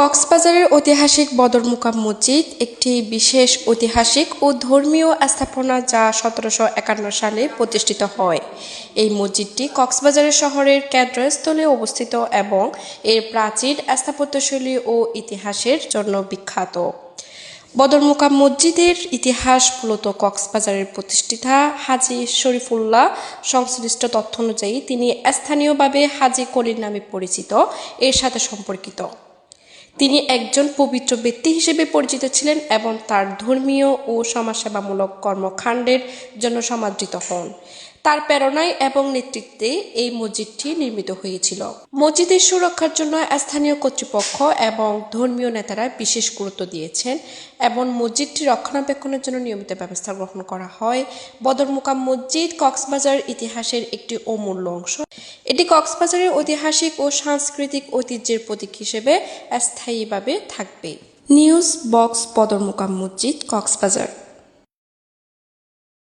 কক্সবাজারের ঐতিহাসিক বদরমুকাম মসজিদ, একটি বিশেষ ঐতিহাসিক ও ধর্মীয় স্থাপনা যা সতেরোশো একান্ন সালে প্রতিষ্ঠিত হয়। এই মসজিদটি কক্সবাজারের শহরের কেন্দ্রস্থলে অবস্থিত এবং এর প্রাচীন স্থাপত্যশৈলী ও ইতিহাসের জন্য বিখ্যাত। বদরমুকাম মসজিদের ইতিহাস মূলত কক্সবাজারের প্রতিষ্ঠিতা হাজি শরীফুল্লাহ। সংশ্লিষ্ট তথ্য অনুযায়ী তিনি স্থানীয়ভাবে হাজি কলির নামে পরিচিত। এর সাথে সম্পর্কিত। তিনি একজন পবিত্র ব্যক্তি হিসেবে পরিচিত ছিলেন এবং তার ধর্মীয় ও সমাজসেবামূলক কর্মকাণ্ডের জন্য সমাদৃত হন। তার প্রেরণায় এবং নেতৃত্বে এই মসজিদটি নির্মিত হয়েছিল। মসজিদের সুরক্ষার জন্য স্থানীয় কর্তৃপক্ষ এবং ধর্মীয় নেতারা বিশেষ গুরুত্ব দিয়েছেন এবং মসজিদটি রক্ষণাবেক্ষণের জন্য নিয়মিত ব্যবস্থা গ্রহণ করা হয়। বদরমুকাম মসজিদ কক্সবাজার ইতিহাসের একটি অমূল্য অংশ। এটি কক্সবাজারের ঐতিহাসিক ও সাংস্কৃতিক ঐতিহ্যের প্রতীক হিসেবে স্থায়ীভাবে থাকবে। নিউজ বক্স বদরমুকাম মসজিদ কক্সবাজার।